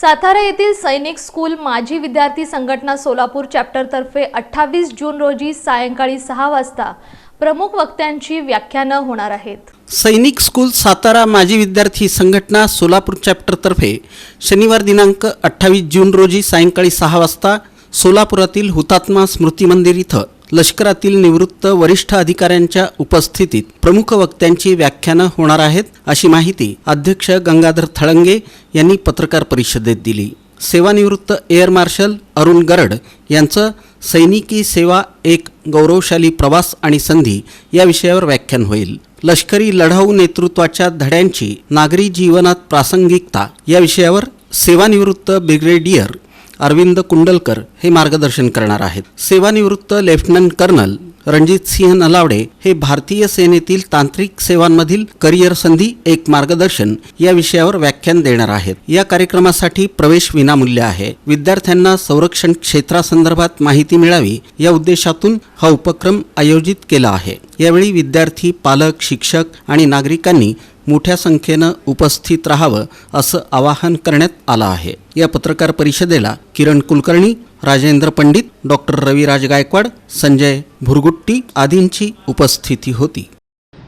सातारा येथील सैनिक स्कूल माजी विद्यार्थी संघटना सोलापूर चॅप्टरतर्फे अठ्ठावीस जून रोजी सायंकाळी सहा वाजता प्रमुख वक्त्यांची व्याख्यानं होणार आहेत. सैनिक स्कूल सातारा माजी विद्यार्थी संघटना सोलापूर चॅप्टरतर्फे शनिवार दिनांक अठ्ठावीस जून रोजी सायंकाळी सहा वाजता सोलापुरातील हुतात्मा स्मृती मंदिर इथं लष्करातील निवृत्त वरिष्ठ अधिकाऱ्यांच्या उपस्थितीत प्रमुख वक्त्यांची व्याख्यानं होणार आहेत अशी माहिती अध्यक्ष गंगाधर थळंगे यांनी पत्रकार परिषदेत दिली. सेवानिवृत्त एअर मार्शल अरुण गरड यांचं सैनिकी सेवा एक गौरवशाली प्रवास आणि संधी या विषयावर व्याख्यान होईल. लष्करी लढाऊ नेतृत्वाच्या धड्यांची नागरी जीवनात प्रासंगिकता या विषयावर सेवानिवृत्त ब्रिगेडियर अरविंद कुंडलकर हे मार्गदर्शन करणार आहेत. सेवानिवृत्त लेफ्टनंट कर्नल रणजित सिंह नलावडे हे भारतीय सेनेतील तांत्रिक सेवांमधील करिअर संधी एक मार्गदर्शन या विषयावर व्याख्यान देणार आहेत. या कार्यक्रमासाठी प्रवेश विनामूल्य आहे. विद्यार्थ्यांना संरक्षण क्षेत्रासंदर्भात माहिती मिळावी या उद्देशातून हा उपक्रम आयोजित केला आहे. यावेळी विद्यार्थी पालक शिक्षक आणि नागरिकांनी मोठ्या संख्येनं उपस्थित राहावं असं आवाहन करण्यात आलं आहे. या पत्रकार परिषदेला किरण कुलकर्णी राजेंद्र पंडित डॉक्टर रविराज गायकवाड संजय भुरगुट्टी आदींची उपस्थिती होती.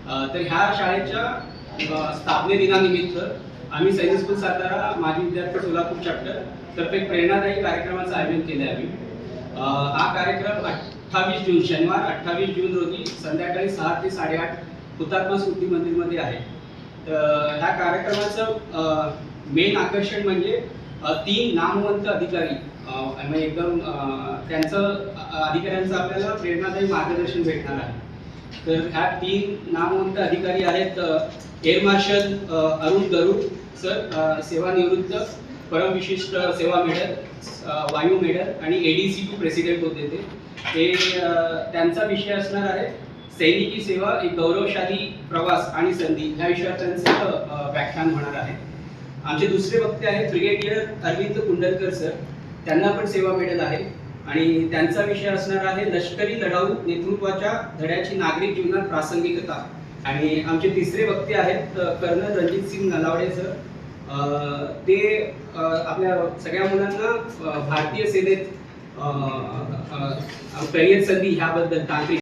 तर ह्या शाळेच्या स्थापने दिनानिमित्त आम्ही सैनिक स्कूल सातारा माजी विद्यार्थी सोलापूर चॅप्टर तर्फे प्रेरणादायी कार्यक्रमाचं आयोजन केलं आम्ही. हा कार्यक्रम अठ्ठावीस जून शनिवार अठ्ठावीस जून रोजी संध्याकाळी सहा ते साडेआठ हुतात्मा स्मृती मंदिरमध्ये आहे. तर ह्या कार्यक्रमाचं मेन आकर्षण म्हणजे तीन नामवंत अधिकारी म्हणजे एकदम त्यांचं अधिकाऱ्यांचं आपल्याला प्रेरणादायी मार्गदर्शन भेटणार आहे. तर ह्या तीन नामवंत अधिकारी आहेत air marshal Arun Garud sir अ, सेवानिवृत्त परमविशिष्ट सेवा मेडल वायू मेडल आणि एडीसी टू प्रेसिडेंट होते ते. ते त्यांचा विषय असणार आहे सैनिकी सेवा एक गौरवशाली प्रवास आणि संधी या विषयावर त्यांचं व्याख्यान होणार आहे. आमचे दुसरे वक्ते आहेत ब्रिगेडियर अरविंद कुंडलकर सर. त्यांना पण सेवा मिळेल आहे. आणि त्यांचा विषय असणार आहे लष्करी लढाऊ नेतृत्वाच्या धड्याची नागरिक जीवनात प्रासंगिकता. आणि आमचे तिसरे वक्ते आहेत कर्नल रणजित सिंग नलावडे सर. ते आपल्या सगळ्या मुलांना भारतीय सेनेत करिअर संधी ह्याबद्दल तांत्रिक